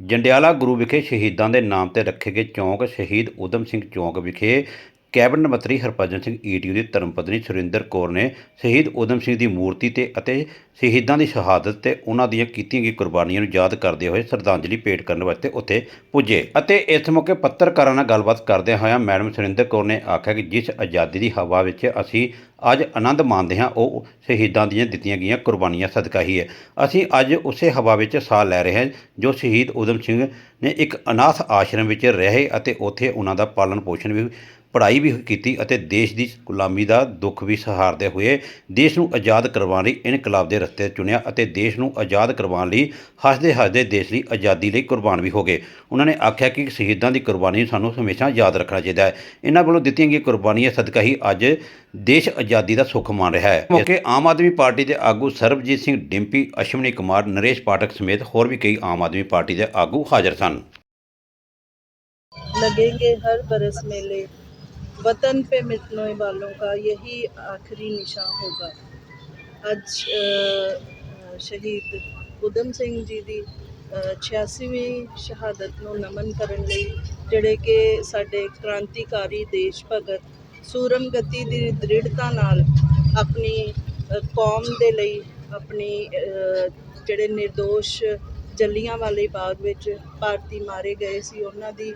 ਜੰਡਿਆਲਾ ਗੁਰੂ ਵਿਖੇ ਸ਼ਹੀਦਾਂ ਦੇ ਨਾਮ ਤੇ ਰੱਖੇ ਗਏ ਚੌਂਕ ਸ਼ਹੀਦ ਊਧਮ ਸਿੰਘ ਚੌਂਕ ਵਿਖੇ ਕੈਬਨਿਟ ਮੰਤਰੀ ਹਰਭਜਨ ਸਿੰਘ ਈਟੀਯੂ ਦੀ ਧਰਮਪਤਨੀ ਸੁਰਿੰਦਰ ਕੌਰ ਨੇ ਸ਼ਹੀਦ ਊਧਮ ਸਿੰਘ ਦੀ ਮੂਰਤੀ ਤੇ ਅਤੇ ਸ਼ਹੀਦਾਂ ਦੀ ਸ਼ਹਾਦਤ ਤੇ ਉਹਨਾਂ ਦੀਆਂ ਕੀਤੀਆਂ ਗਈਆਂ ਕੁਰਬਾਨੀਆਂ ਨੂੰ ਯਾਦ ਕਰਦੇ ਹੋਏ ਸ਼ਰਧਾਂਜਲੀ ਭੇਟ ਕਰਨ ਵਾਸਤੇ ਉੱਥੇ ਪੁੱਜੇ। ਅਤੇ ਇਸ ਮੌਕੇ ਪੱਤਰਕਾਰਾਂ ਨਾਲ ਗੱਲਬਾਤ ਕਰਦਿਆਂ ਹੋਇਆ ਮੈਡਮ ਸੁਰਿੰਦਰ ਕੌਰ ਨੇ ਆਖਿਆ ਕਿ ਜਿਸ ਆਜ਼ਾਦੀ ਦੀ ਹਵਾ ਵਿੱਚ ਅਸੀਂ ਅੱਜ ਆਨੰਦ ਮਾਣਦੇ ਹਾਂ, ਉਹ ਸ਼ਹੀਦਾਂ ਦੀਆਂ ਦਿੱਤੀਆਂ ਗਈਆਂ ਕੁਰਬਾਨੀਆਂ ਸਦਕਾ ਹੀ ਹੈ। ਅਸੀਂ ਅੱਜ ਉਸੇ ਹਵਾ ਵਿੱਚ ਸਾਹ ਲੈ ਰਹੇ ਹਾਂ, ਜੋ ਸ਼ਹੀਦ ਊਧਮ ਸਿੰਘ ਨੇ ਇੱਕ ਅਨਾਥ ਆਸ਼ਰਮ ਵਿੱਚ ਰਹੇ ਅਤੇ ਉੱਥੇ ਉਹਨਾਂ ਦਾ ਪਾਲਣ ਪੋਸ਼ਣ ਵੀ ਪੜ੍ਹਾਈ ਵੀ ਕੀਤੀ ਅਤੇ ਦੇਸ਼ ਦੀ ਗੁਲਾਮੀ ਦਾ ਦੁੱਖ ਵੀ ਸਹਾਰਦੇ ਹੋਏ ਦੇਸ਼ ਨੂੰ ਆਜ਼ਾਦ ਕਰਵਾਉਣ ਲਈ ਇਨਕਲਾਬ ਦੇ ਰਸਤੇ ਚੁਣਿਆ ਅਤੇ ਦੇਸ਼ ਨੂੰ ਆਜ਼ਾਦ ਕਰਵਾਉਣ ਲਈ ਹੱਸਦੇ ਹੱਸਦੇ ਦੇਸ਼ ਲਈ ਆਜ਼ਾਦੀ ਲਈ ਕੁਰਬਾਨ ਵੀ ਹੋ ਗਏ ਉਹਨਾਂ ਨੇ ਆਖਿਆ ਕਿ ਸ਼ਹੀਦਾਂ ਦੀ ਕੁਰਬਾਨੀ ਨੂੰ ਸਾਨੂੰ ਹਮੇਸ਼ਾ ਯਾਦ ਰੱਖਣਾ ਚਾਹੀਦਾ ਹੈ ਇਹਨਾਂ ਵੱਲੋਂ ਦਿੱਤੀਆਂ ਗਈਆਂ ਕੁਰਬਾਨੀਆਂ ਸਦਕਾ ਹੀ ਅੱਜ ਦੇਸ਼ ਆਜ਼ਾਦੀ ਦਾ ਸੁੱਖ ਮਾਣ ਰਿਹਾ ਹੈ ਮੌਕੇ ਆਮ ਆਦਮੀ ਪਾਰਟੀ ਦੇ ਆਗੂ ਸਰਬਜੀਤ ਸਿੰਘ ਡਿੰਪੀ ਅਸ਼ਵਨੀ ਕੁਮਾਰ ਨਰੇਸ਼ ਪਾਠਕ ਸਮੇਤ ਹੋਰ ਵੀ ਕਈ ਆਮ ਆਦਮੀ ਪਾਰਟੀ ਦੇ ਆਗੂ ਹਾਜ਼ਰ ਸਨ लगेंगे हर बरस मेले वतन पे मिटने वालों का यही आखिरी निशान होगा ਅੱਜ ਸ਼ਹੀਦ ਉਦਮ ਸਿੰਘ ਜੀ ਦੀ 86ਵੀਂ ਸ਼ਹਾਦਤ ਨੂੰ ਨਮਨ ਕਰਨ ਲਈ ਜਿਹੜੇ ਕਿ ਸਾਡੇ ਕ੍ਰਾਂਤੀਕਾਰੀ ਦੇਸ਼ ਭਗਤ ਸੂਰਮਗਤੀ ਦੀ ਦ੍ਰਿੜਤਾ ਨਾਲ ਆਪਣੀ ਕੌਮ ਦੇ ਲਈ ਆਪਣੀ ਜਿਹੜੇ નિર્ਦੋਸ਼ ਜੱਲੀਆਂ ਵਾਲੇ ਬਾਗ ਵਿੱਚ ਭਾਰਤੀ ਮਾਰੇ ਗਏ ਸੀ, ਉਹਨਾਂ ਦੀ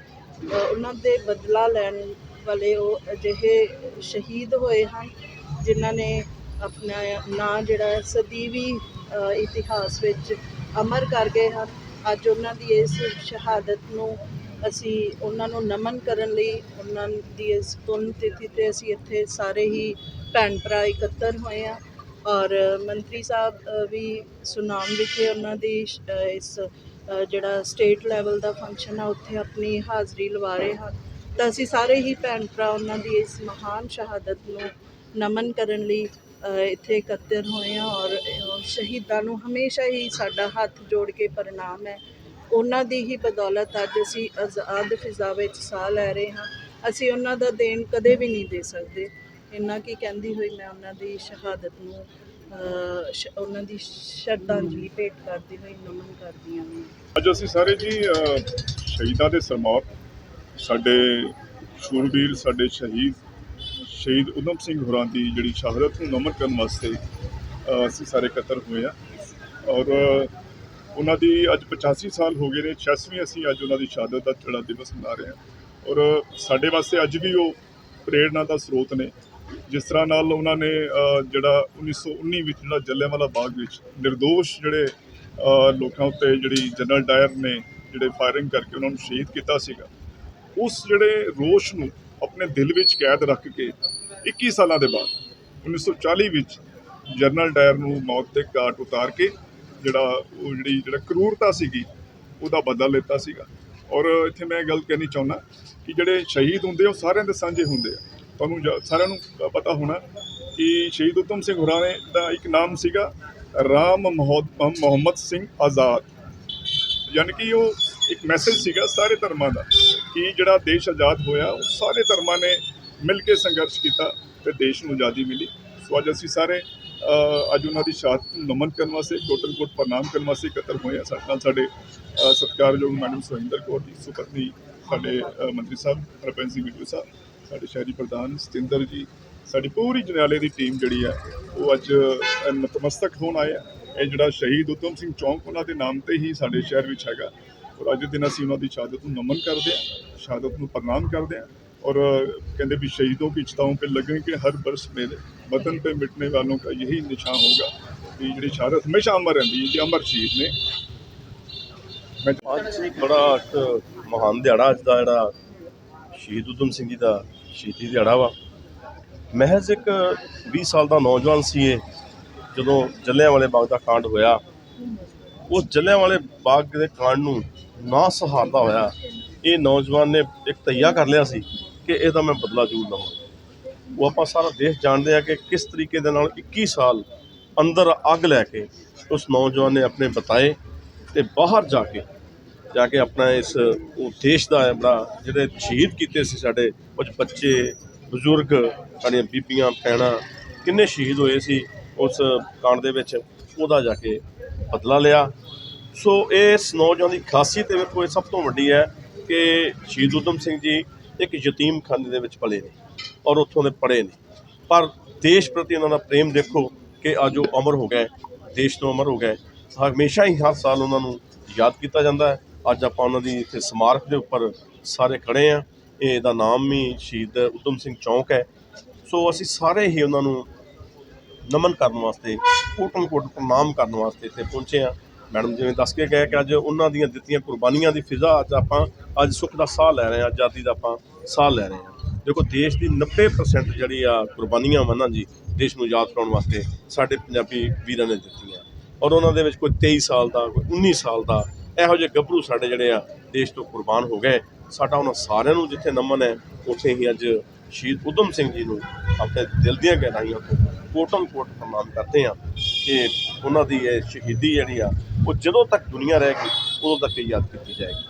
ਉਹਨਾਂ ਦੇ ਬਦਲਾ ਲੈਣ ਵਾਲੇ ਉਹ ਅਜਿਹੇ ਸ਼ਹੀਦ ਹੋਏ ਹਨ, ਜਿਨ੍ਹਾਂ ਨੇ ਆਪਣਾ ਨਾਂ ਜਿਹੜਾ ਸਦੀਵੀ ਇਤਿਹਾਸ ਵਿੱਚ ਅਮਰ ਕਰ ਗਏ ਹਨ। ਅੱਜ ਉਹਨਾਂ ਦੀ ਇਸ ਸ਼ਹਾਦਤ ਨੂੰ ਅਸੀਂ ਉਹਨਾਂ ਨੂੰ ਨਮਨ ਕਰਨ ਲਈ ਉਹਨਾਂ ਦੀ ਇਸ ਪੁੰਨ ਤਿਥੀ ਤੇ ਅਸੀਂ ਇੱਥੇ ਸਾਰੇ ਹੀ ਭੈਣ ਭਰਾ ਇਕੱਤਰ ਹੋਏ ਆ ਔਰ ਮੰਤਰੀ ਸਾਹਿਬ ਵੀ ਸੁਨਾਮ ਵਿਖੇ ਉਹਨਾਂ ਦੀ ਇਸ ਜਿਹੜਾ ਸਟੇਟ ਲੈਵਲ ਦਾ ਫੰਕਸ਼ਨ ਆ, ਉੱਥੇ ਆਪਣੀ ਹਾਜ਼ਰੀ ਲਵਾ ਰਹੇ ਹਨ। ਤਾਂ ਅਸੀਂ ਸਾਰੇ ਹੀ ਭੈਣ ਭਰਾ ਉਹਨਾਂ ਦੀ ਇਸ ਮਹਾਨ ਸ਼ਹਾਦਤ ਨੂੰ ਨਮਨ ਕਰਨ ਲਈ ਇੱਥੇ ਇਕੱਤਰ ਹੋਏ ਹਾਂ ਔਰ ਸ਼ਹੀਦਾਂ ਨੂੰ ਹਮੇਸ਼ਾ ਹੀ ਸਾਡਾ ਹੱਥ ਜੋੜ ਕੇ ਪ੍ਰਣਾਮ ਹੈ। ਉਹਨਾਂ ਦੀ ਹੀ ਬਦੌਲਤ ਅੱਜ ਅਸੀਂ ਆਜ਼ਾਦ ਫਿਜ਼ਾ ਵਿੱਚ ਸਾਹ ਲੈ ਰਹੇ ਹਾਂ। ਅਸੀਂ ਉਹਨਾਂ ਦਾ ਦੇਣ ਕਦੇ ਵੀ ਨਹੀਂ ਦੇ ਸਕਦੇ। ਇੰਨਾ ਕੀ ਕਹਿੰਦੀ ਹੋਈ ਮੈਂ ਉਹਨਾਂ ਦੀ ਸ਼ਹਾਦਤ ਨੂੰ ਉਹਨਾਂ ਦੀ ਸ਼ਰਧਾਂਜਲੀ ਭੇਟ ਕਰਦੀ ਹੋਈ ਨਮਨ ਕਰਦੀ ਹਾਂ। ਅੱਜ ਅਸੀਂ ਸਾਰੇ ਜੀ ਸ਼ਹੀਦਾਂ ਦੇ ਸਰਮੌਰ ਸਾਡੇ ਸ਼ੂਰਬੀਰ ਸਾਡੇ ਸ਼ਹੀਦ ਸ਼ਹੀਦ ਉਦਮ ਸਿੰਘ ਹੋਰਾਂ ਦੀ ਜਿਹੜੀ ਸ਼ਹਾਦਤ ਨੂੰ ਨਮਨ ਕਰਨ ਵਾਸਤੇ ਅਸੀਂ ਸਾਰੇ ਇਕੱਤਰ ਹੋਏ ਆ ਔਰ ਉਹਨਾਂ ਦੀ ਅੱਜ 85 ਸਾਲ ਹੋ ਗਏ ਨੇ 86ਵੀਂ ਅਸੀਂ ਅੱਜ ਉਹਨਾਂ ਦੀ ਸ਼ਹਾਦਤ ਦਾ ਜਿਹੜਾ ਦਿਵਸ ਮਨਾ ਰਹੇ ਹਾਂ। ਔਰ ਸਾਡੇ ਵਾਸਤੇ ਅੱਜ ਵੀ ਉਹ ਪ੍ਰੇਰਣਾ ਦਾ ਸਰੋਤ ਨੇ। ਜਿਸ ਤਰ੍ਹਾਂ ਨਾਲ ਉਹਨਾਂ ਨੇ ਅ, ਜਿਹੜਾ 1919 ਵਿੱਚ ਜਿਹੜਾ ਜਲਿਆਂਵਾਲਾ ਬਾਗ ਵਿੱਚ નિર્ਦੋਸ਼ ਜਿਹੜੇ ਲੋਕਾਂ ਉੱਤੇ ਜਿਹੜੀ ਜਨਰਲ ਡਾਇਰ ਨੇ ਜਿਹੜੇ ਫਾਇਰਿੰਗ ਕਰਕੇ ਉਹਨਾਂ ਨੂੰ ਸ਼ਹੀਦ ਕੀਤਾ ਸੀਗਾ ਉਸ ਜਿਹੜੇ ਰੋਸ਼ ਨੂੰ ਆਪਣੇ ਦਿਲ ਵਿੱਚ ਕੈਦ ਰੱਖ ਕੇ 21 ਸਾਲਾਂ ਦੇ ਬਾਅਦ 1940 ਵਿੱਚ ਜਨਰਲ ਡਾਇਰ ਨੂੰ ਮੌਤ ਦੇ ਘਾਟ ਉਤਾਰ ਕੇ ਜਿਹੜਾ ਉਹ ਜਿਹੜੀ ਜਿਹੜਾ ਕਰੂਰਤਾ ਸੀਗੀ ਉਹਦਾ ਬਦਲਾ ਲਿੱਤਾ ਸੀਗਾ। ਔਰ ਇੱਥੇ ਮੈਂ ਗੱਲ ਕਹਿਣੀ ਚਾਹੁੰਦਾ ਕਿ ਜਿਹੜੇ ਸ਼ਹੀਦ ਹੁੰਦੇ ਆ, ਉਹ ਸਾਰਿਆਂ ਦੇ ਸਾਂਝੇ ਹੁੰਦੇ ਆ। ਤੁਹਾਨੂੰ ਜਾ- ਸਾਰਿਆਂ ਨੂੰ ਪਤਾ ਹੋਣਾ ਕਿ ਸ਼ਹੀਦ ਉਤਮ ਸਿੰਘ ਹੁਰਾਂ ਨੇ ਦਾ ਇੱਕ ਨਾਮ ਸੀਗਾ ਰਾਮ ਮੁਹੰਮਦ ਮੁਹੰਮਦ ਸਿੰਘ ਆਜ਼ਾਦ। ਯਾਨੀ ਕਿ ਉਹ ਇੱਕ ਮੈਸੇਜ ਸੀਗਾ ਸਾਰੇ ਧਰਮਾਂ ਦਾ ਕਿ ਜਿਹੜਾ ਦੇਸ਼ ਆਜ਼ਾਦ ਹੋਇਆ, ਉਹ ਸਾਰੇ ਧਰਮਾਂ ਨੇ ਮਿਲ ਕੇ ਸੰਘਰਸ਼ ਕੀਤਾ ਤੇ ਦੇਸ਼ ਨੂੰ ਆਜ਼ਾਦੀ ਮਿਲੀ। ਸੋ ਅੱਜ ਅਸੀਂ ਸਾਰੇ ਅੱਜ ਉਹਨਾਂ ਦੀ ਸ਼ਹਾਦਤ ਨੂੰ ਨਮਨ ਕਰਨ ਵਾਸਤੇ ਕੋਟਨ ਕੋਟ ਪ੍ਰਣਾਮ ਕਰਨ ਵਾਸਤੇ ਇਕੱਤਰ ਹੋਏ ਆ ਸਾਡੇ ਨਾਲ ਸਾਡੇ ਸਤਿਕਾਰਯੋਗ ਮੈਡਮ ਸੁਰਿੰਦਰ ਕੌਰ ਜੀ ਸੁਪਤਨੀ ਸਾਡੇ ਮੰਤਰੀ ਸਾਹਿਬ ਹਰਪ੍ਰੀਤ ਸਿੰਘ ਬਿੱਟੂ ਸਾਹਿਬ, ਸਾਡੇ ਸ਼ਹਿਰੀ ਪ੍ਰਧਾਨ ਸਤਿੰਦਰ ਜੀ, ਸਾਡੀ ਪੂਰੀ ਜਨਾਲੇ ਦੀ ਟੀਮ ਜਿਹੜੀ ਆ, ਉਹ ਅੱਜ ਨਤਮਸਤਕ ਹੋਣ ਆਏ ਆ। ਇਹ ਜਿਹੜਾ ਸ਼ਹੀਦ ਉਤਮ ਸਿੰਘ ਚੌਂਕ, ਉਹਨਾਂ ਦੇ ਨਾਮ ਤੇ ਹੀ ਸਾਡੇ ਸ਼ਹਿਰ ਵਿੱਚ ਹੈਗਾ। ਔਰ ਅੱਜ ਦੇ ਦਿਨ ਅਸੀਂ ਉਹਨਾਂ ਦੀ ਸ਼ਹਾਦਤ ਨੂੰ ਨਮਨ ਕਰਦੇ ਹਾਂ ਸ਼ਹਾਦਤ ਨੂੰ ਪ੍ਰਣਾਮ ਕਰਦੇ ਹਾਂ और कहते भी शहीदों की चिताओं पे लगेंगे हर बरस मेले वतन पे मिटने वालों का यही निशान होगा कि ਜਿਹੜੀ ਸ਼ਹਾਦਤ ਹਮੇਸ਼ਾ ਅਮਰ ਰਹਿੰਦੀ ਹੈ ਜੀ ਅਮਰ ਸ਼ਹੀਦ ਨੇ ਮੈਂ ਅੱਜ ਇੱਕ ਬੜਾ ਇੱਕ ਮਹਾਨ ਦਿਹਾੜਾ ਅੱਜ ਦਾ ਜਿਹੜਾ ਸ਼ਹੀਦ ਉਦਮ ਸਿੰਘ ਜੀ ਦਾ ਸ਼ਹੀਦੀ ਦਿਹਾੜਾ ਵਾ ਮਹਿਜ਼ ਇੱਕ 20 ਸਾਲ ਦਾ ਨੌਜਵਾਨ ਸੀ ਇਹ ਜਦੋਂ ਜਲਿਆਂਵਾਲੇ ਬਾਗ ਦਾ ਕਾਂਡ ਹੋਇਆ ਉਸ ਜਲਿਆਂਵਾਲੇ ਬਾਗ ਦੇ ਕਾਂਡ ਨੂੰ ਨਾ ਸਹਾਰਦਾ ਹੋਇਆ ਇਹ ਨੌਜਵਾਨ ਨੇ ਇੱਕ ਤਈਆ ਕਰ ਲਿਆ ਸੀ ਕਿ ਇਹਦਾ ਮੈਂ ਬਦਲਾ ਜ਼ਰੂਰ ਲਵਾਂ। ਉਹ ਆਪਾਂ ਸਾਰਾ ਦੇਸ਼ ਜਾਣਦੇ ਆ ਕਿ ਕਿਸ ਤਰੀਕੇ ਦੇ ਨਾਲ 21 ਸਾਲ ਅੰਦਰ ਅੱਗ ਲੈ ਕੇ ਉਸ ਨੌਜਵਾਨ ਨੇ ਆਪਣੇ ਬਤਾਏ ਤੇ ਬਾਹਰ ਜਾ ਕੇ ਜਾ ਕੇ ਆਪਣਾ ਇਸ, ਉਹ ਦੇਸ਼ ਦਾ ਹੈ ਜਿਹੜੇ ਸ਼ਹੀਦ ਕੀਤੇ ਸੀ ਸਾਡੇ ਕੁਝ ਬੱਚੇ, ਬਜ਼ੁਰਗ, ਸਾਡੀਆਂ ਬੀਬੀਆਂ, ਭੈਣਾਂ, ਕਿੰਨੇ ਸ਼ਹੀਦ ਹੋਏ ਸੀ ਉਸ ਕਾਂਡ ਦੇ ਵਿੱਚ, ਉਹਦਾ ਜਾ ਕੇ ਬਦਲਾ ਲਿਆ। ਸੋ ਇਸ ਨੌਜਵਾਨ ਦੀ ਖਾਸੀਅਤ 'ਤੇ ਵੇਖੋ ਇਹ ਸਭ ਤੋਂ ਵੱਡੀ ਹੈ ਕਿ ਸ਼ਹੀਦ ਊਧਮ ਸਿੰਘ ਜੀ ਇੱਕ ਯਤੀਮਖਾਨੇ ਦੇ ਵਿੱਚ ਪਲੇ ਨੇ ਔਰ ਉੱਥੋਂ ਦੇ ਪੜ੍ਹੇ ਨੇ। ਪਰ ਦੇਸ਼ ਪ੍ਰਤੀ ਉਹਨਾਂ ਦਾ ਪ੍ਰੇਮ ਦੇਖੋ ਕਿ ਅੱਜ ਉਹ ਅਮਰ ਹੋ ਗਏ, ਦੇਸ਼ ਤੋਂ ਅਮਰ ਹੋ ਗਏ। ਹਮੇਸ਼ਾ ਹੀ ਹਰ ਸਾਲ ਉਹਨਾਂ ਨੂੰ ਯਾਦ ਕੀਤਾ ਜਾਂਦਾ ਹੈ। ਅੱਜ ਆਪਾਂ ਉਹਨਾਂ ਦੀ ਇੱਥੇ ਸਮਾਰਕ ਦੇ ਉੱਪਰ ਸਾਰੇ ਖੜੇ ਆ ਇਹਦਾ ਨਾਮ ਵੀ ਸ਼ਹੀਦ ਊਧਮ ਸਿੰਘ ਚੌਂਕ ਹੈ। ਸੋ ਅਸੀਂ ਸਾਰੇ ਹੀ ਉਹਨਾਂ ਨੂੰ ਨਮਨ ਕਰਨ ਵਾਸਤੇ ਕੋਟਨ ਕੋਟ ਪ੍ਰਣਾਮ ਕਰਨ ਵਾਸਤੇ ਇੱਥੇ ਪਹੁੰਚੇ ਆ ਮੈਡਮ ਜਿਵੇਂ ਦੱਸ ਕੇ ਗਏ ਕਿ ਅੱਜ ਉਹਨਾਂ ਦੀਆਂ ਦਿੱਤੀਆਂ ਕੁਰਬਾਨੀਆਂ ਦੀ ਫਿਜ਼ਾ ਅੱਜ ਆਪਾਂ, ਅੱਜ ਸੁੱਖ ਦਾ ਸਾਹ ਲੈ ਰਹੇ ਹਾਂ, ਆਜ਼ਾਦੀ ਦਾ ਆਪਾਂ ਸਾਹ ਲੈ ਰਹੇ ਹਾਂ। ਦੇਖੋ, ਦੇਸ਼ ਦੀ 90% ਜਿਹੜੀ ਆ ਕੁਰਬਾਨੀਆਂ ਵਾ ਨਾ ਜੀ, ਦੇਸ਼ ਨੂੰ ਯਾਦ ਕਰਾਉਣ ਵਾਸਤੇ ਸਾਡੇ ਪੰਜਾਬੀ ਵੀਰਾਂ ਨੇ ਦਿੱਤੀਆਂ। ਔਰ ਉਹਨਾਂ ਦੇ ਵਿੱਚ ਕੋਈ 23 ਸਾਲ ਦਾ, ਕੋਈ 19 ਸਾਲ ਦਾ, ਇਹੋ ਜਿਹੇ ਗੱਭਰੂ ਸਾਡੇ ਜਿਹੜੇ ਆ ਦੇਸ਼ ਤੋਂ ਕੁਰਬਾਨ ਹੋ ਗਏ। ਸਾਡਾ ਉਹਨਾਂ ਸਾਰਿਆਂ ਨੂੰ ਜਿੱਥੇ ਨਮਨ ਹੈ, ਉੱਥੇ ਹੀ ਅੱਜ ਸ਼ਹੀਦ ਊਧਮ ਸਿੰਘ ਜੀ ਨੂੰ ਆਪਣੇ ਦਿਲ ਦੀਆਂ ਗਹਿਰਾਈਆਂ ਤੋਂ ਕੋਟਨ ਕੋਟ ਪ੍ਰਣਾਮ ਕਰਦੇ ਹਾਂ ਕਿ ਉਹਨਾਂ ਦੀ ਇਹ ਸ਼ਹੀਦੀ ਜਿਹੜੀ ਆ, ਉਹ ਜਦੋਂ ਤੱਕ ਦੁਨੀਆ ਰਹੇਗੀ, ਉਦੋਂ ਤੱਕ ਯਾਦ ਕੀਤੀ ਜਾਏਗੀ।